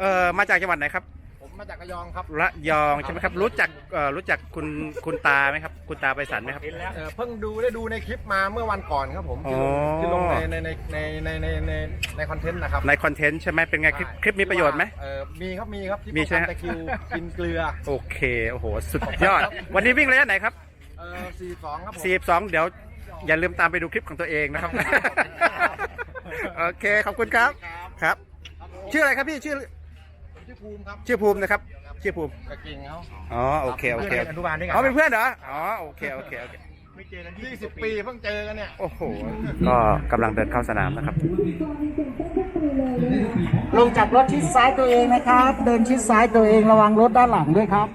เอ่อมาจากจังหวัดไหนครับผมมาจากระยองครับระยองใช่ไหมครับ รู้จักเอ่อรู้จักคุณคุณตาไหมครับ คุณตาไปสันไหมครับ เอ่อเพิ่งดูได้ดูในคลิปมาเมื่อวันก่อนครับผมที่ลงอ๋อ ที่ลงในในในในในในในในคอนเทนต์นะครับในคอนเทนต์ใช่ไหมเป็นไงคลิปคลิปมีประโยชน์ไหมเออมีครับมีครับที่มีใช่ไหม ป้องกันตะคริวกินเกลือโอเคโอ้โหสุดยอด วันนี้วิ่งระยะไหนครับ เออสี่สองครับผม 42 เดี๋ยวอย่าลืมตามไปดูคลิปของตัวเองนะครับ โอเค ขอบคุณครับครับ ชื่ออะไรครับพี่ชื่อผม ชื่อภูมิครับชื่อภูมินะครับ ชื่อภูมิกระกิ่งเขาอ๋อโอเคโอเคอนุบาลด้วยกัอ๋อเป็นเพื่อนเหรออ๋อโอเคโอเคโอเคไม่เจอกันยี่สิบปีเพิ่งเจอกันเนี่ย โอ้โหก็กำลังเดินเข้าสนามนะครับ ลงจากรถชิดซ้ายตัวเองนะครับ เดินชิดซ้ายตัวเองระวังรถด้านหลังด้วยครับ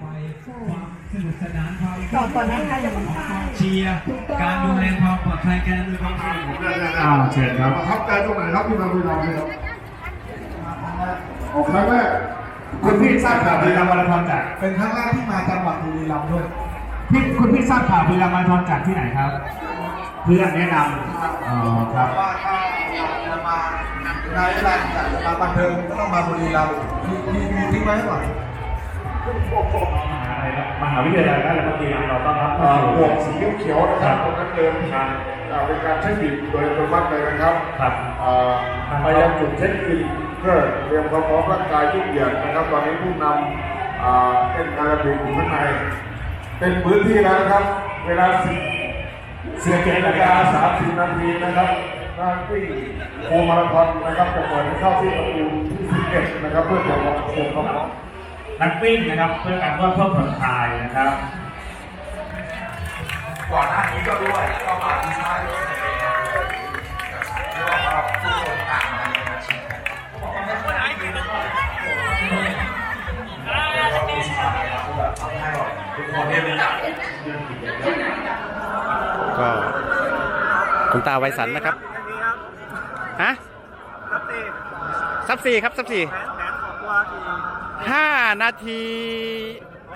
เชียร์การดูแลความปลอดภัยการดูความสะดวกอ่าเชิญครับประทับใจตรงไหนครับที่มาบุรีรัมย์ครับโอ้ครั้งแรก คุณพี่ทราบข่าวบุรีรัมย์มาราธอนจากเป็นครั้งแรกที่มาจังหวัดบุรีรัมย์ด้วยพี่คุณพี่ทราบข่าวบุรีรัมย์มาราธอนจากที่ไหนครับ เพื่อนแนะนำอ๋อครับ ว่าถ้าอยากจะมาในเวลาอยากจะมาบันเทิงก็ต้องมาบุรีรัมย์มีมีมีทิ้งไว้ให้ก่อนมหาวิทยาลัยราชภัฏบุรีรัมย์เราต้อนรับหมวกสีเขียวๆนะครับตรงนั้นเดินผ่านอ่าเป็นการเช็คบินโดยอัตโนมัติเลยนะครับครับไปยังจุดเช็คบิน เพื่อเตรียมความพร้อมร่างกายยืดเหยียดนะครับ ตอนนี้ผู้นำเต้นการบินอยู่ข้างในเป็นพื้นที่แล้วนะครับ เวลาสิบเสียเจ็ดนาฬิกาสามสิบนาทีนะครับการวิ่โคมาราธอนนะครับจะเปิดให้เข้าที่ประตูที่สิบเอ็ดนะครับ เพื่อจะลงเตรียมความพร้อมนักวิ่งนะครับเพื่อการเพิ่มเพิ่มผ่อนคลายนะครับ ก่อนหน้านี้ก็ด้วยก็มาที่ค่ายด้วย ก็คุณตาไวสันนะครับฮะซับสี่ครับซับสี่ห้านาที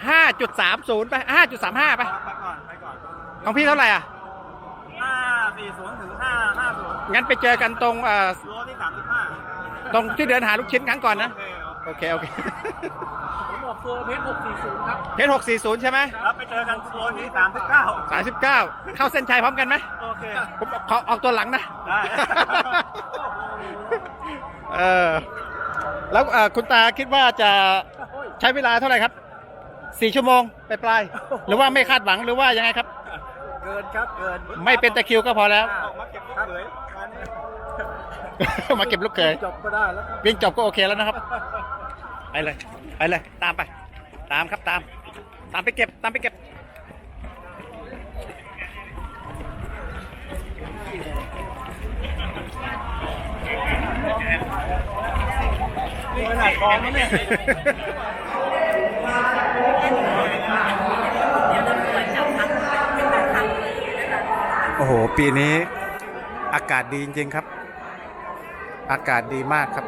ห้าจุดสามศูนย์ไปห้าจุดสามห้าไปไปก่อนไปก่อนของพี่เท่าไหร่อะห้าสี่ศูนย์ถึงห้าห้าศูนย์งั้นไปเจอกันตรงเอ่อโลที่สามสิบห้าตรงที่เดินหาลูกชิ้นครั้งก่อนนะ โอเค โอเค โอเคผมบอกตัวเพชรหกสี่ศูนย์ครับ เพชรหกสี่ศูนย์ใช่ไหมแล้วไปเจอกันโลที่สามสิบเก้าสามสิบเก้าเข้าเส้นชัยพร้อมกันไหมโอเคผมขอออกตัวหลังนะ ได้ เออแล้วเอ่อคุณตาคิดว่าจะใช้เวลาเท่าไหร่ครับสี่ชั่วโมงไปปลายๆหรือว่าไม่คาดหวังหรือว่ายังไงครับ เกินครับเกิน ไม่เป็นตะคริวก็พอแล้วออกมาเก็บครับเลยอันนี้มาเก็บลูกเขยจบก็ได้แล้ววิ่งจบก็โอเคแล้วนะครับ ไปเลยไปเลยตามไป ตามครับตาม ตามไปเก็บตามไปเก็บขนาดกองแล้วเนี่ยโอ้โห ปีนี้อากาศดีจริงๆครับ อากาศดีมากครับ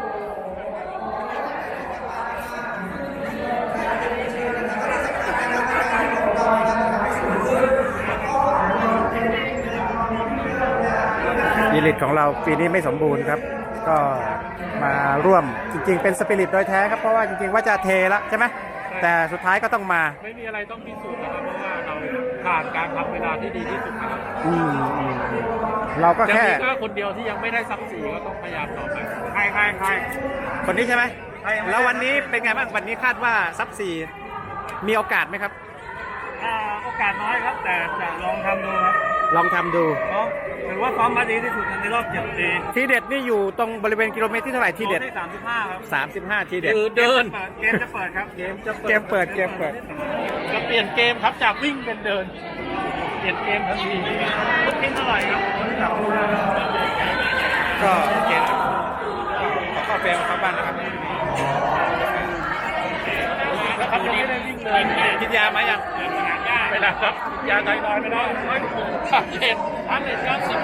ยีริตของเราปีนี้ไม่สมบูรณ์ครับ ก็มาร่วมจริง ๆ เป็นสปิริตโดยแท้ครับ เพราะว่าจริงๆว่าจะเทแล้วใช่ไหมแต่สุดท้ายก็ต้องมา ไม่มีอะไรต้องพิสูจน์นะครับเพราะว่าเราผ่านการทำเวลาที่ดีที่สุดนะครับอืมอืมอืมเราก็จะแค่ มีก็คนเดียวที่ยังไม่ได้ซับสีก็ต้องพยายามต่อไปใครใครใคร คนนี้ใช่ไหม ใช่ครับ แล้ววันนี้เป็นไงบ้าง วันนี้คาดว่าซับสี่มีโอกาสไหมครับอ่าโอกาสน้อยครับ แต่จะลองทำดูครับ ลองทำดูเพราะถือว่าซ้อมมาดีที่สุดในรอบเจ็ดปีทีเด็ดนี่อยู่ตรงบริเวณกิโลเมตรที่เท่าไหร่ทีเด็ดโลที่สามสิบห้าครับ35 ทีเด็ด คือเดิน เกมจะเปิดครับเกมจะเกมเปิดเกมเปิด จะเปลี่ยนเกมครับจากวิ่งเป็นเดิน เปลี่ยนเกมทันทีลูกชิ้นเท่าไหร่ครับก็โอเคครับขอเข้าเฟรมเข้าบ้านนะครับ ครับยังไม่ได้วิ่งเลยกินยาไหมยังไม่ได้ครับยาไทรอยด์ไม่ได้ขาดเกณฑ์ทั้งเลยเก้าสิบ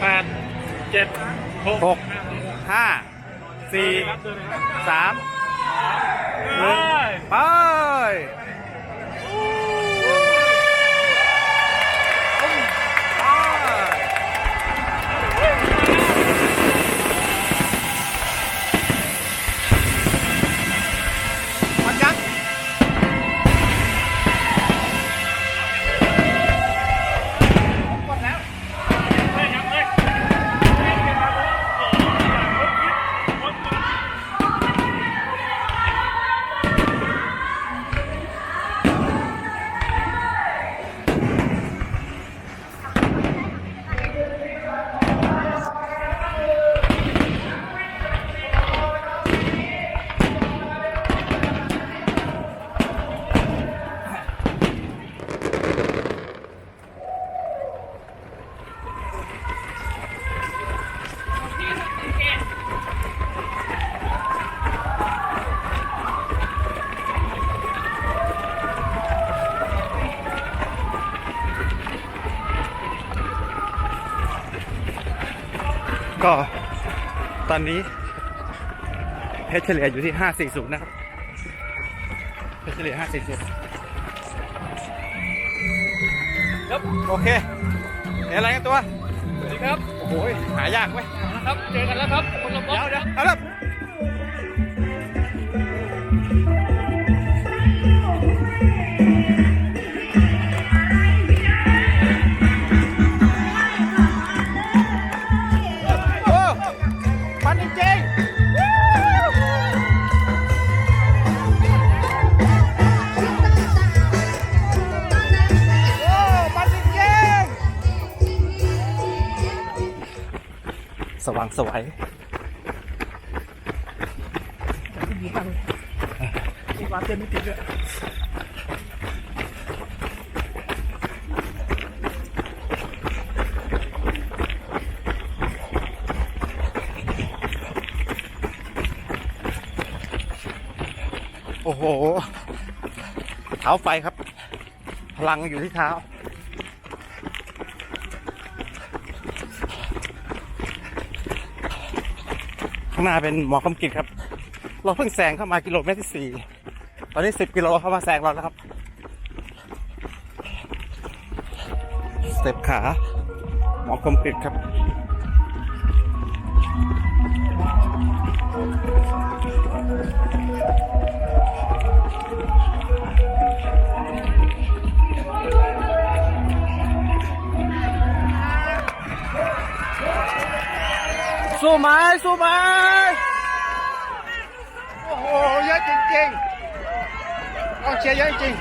แปดเจ็ดหกห้าสี่สามหนึ่งไป ก็ตอนนี้เพชรเฉลี่ยอยู่ที่ 540 นะครับเพชรเฉลี่ย 540ครับโอเคเห็นอะไรกันตัว สวัสดีครับ โอ้โหหายากเว้ยครับ เจอกันแล้วครับคนละบล็อกเดี๋ยวเดี๋ยวเอาละ อ้มันจริงๆสว่างสวยที่วางเต็มไม่ติดเลย โอ้โห เท้าไฟครับ พลังอยู่ที่เท้า ข้างหน้าเป็นหมอกคำกิจครับ เราเพิ่งแซงเข้ามากิโลเมตรที่สี่ตอนนี้สิบกิโลเข้ามาแซงเราแล้วครับ สเต็ปขา หมอกคมกริดครับ ไหมสู้ไหมโอ้โหเยอะจริงๆกองเชียร์เยอะจริง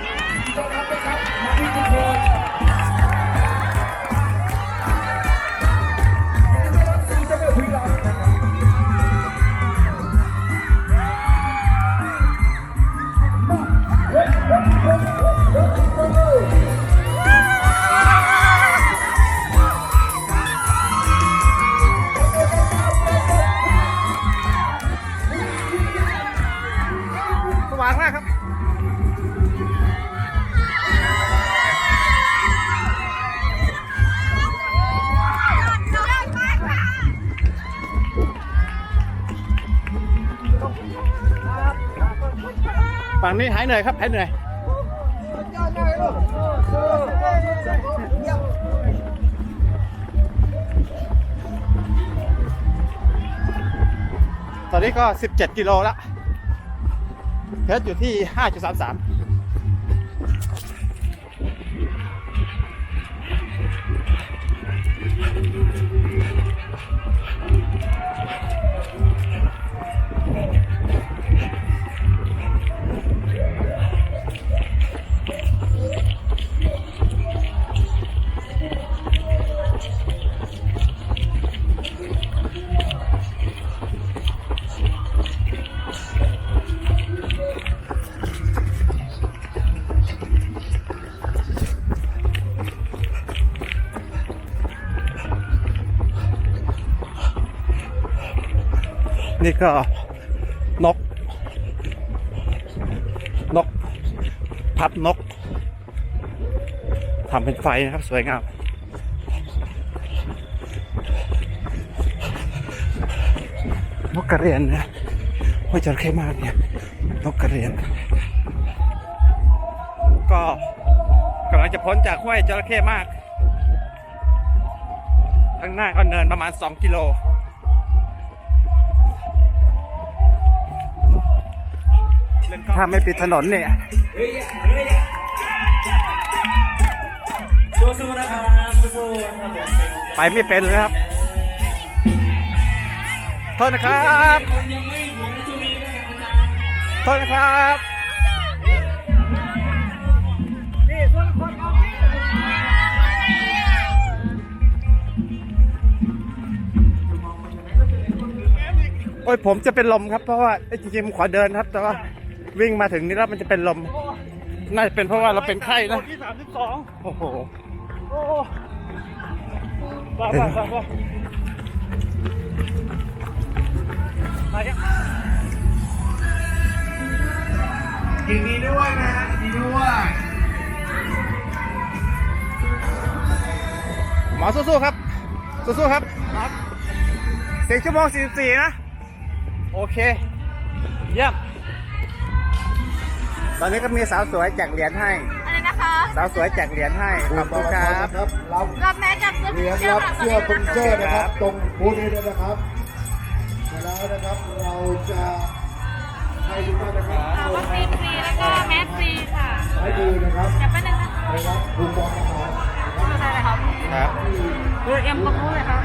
ฝั่งนี้หายเหนื่อยครับหายเหนื่อยตอนนี้ก็ 17 กิโลและ เพชรอยู่ที่ 5.33 นี่ก็นก นก พับนกทำเป็นไฟนะครับ สวยงามนกกระเรียนนะห้วยจระเข้มากเนี่ยนกกระเรียน ก็กำลังจะพ้นจากห้วยจระเข้มาก ข้างหน้าก็เนินประมาณ 2 กิโล ถ้าไม่ปิดถนนเนี่ยสู้ๆนะครับสู้ๆครับไปไม่เป็นเลยครับโทษนะครับโทษนะครับโอ้ยผมจะเป็นลมครับเพราะว่าเอ้จริงๆผมขอเดินครับ แต่ว่า วิ่งมาถึงนี่แล้วมันจะเป็นลม น่าจะเป็นเพราะว่าเราเป็นไข้นะที่สามสิบสองโอ้โหโอ้บ้าบ้าบ้าบ้ามาเนี่ยยินดีด้วยนะฮะยินดีด้วยหมอสู้ๆครับ สู้ๆครับครับสี่ชั่วโมงสี่สิบสี่นะ โอเค เยี่ยม ตอนนี้ก็มีสาวสวยแจกเหรียญให้ อะไรนะคะสาวสวยแจกเหรียญให้ ขอบคุณครับ ครับรับแม่จับเสื้อเหรีอรับเสื้อคอนเสื้นะครับ ตรงบูธนี้เลยนะครับเสร็จแล้วนะครับเราจะให้ทุกท่านนะครับวัคซีนฟรีแล้วก็แมสฟรีค่ะให้ดูนะครับจะเป็นหนึ่งนะครับคุณกองนะครับอะไรครับครับดูเอ็มก็พูดเลยครับ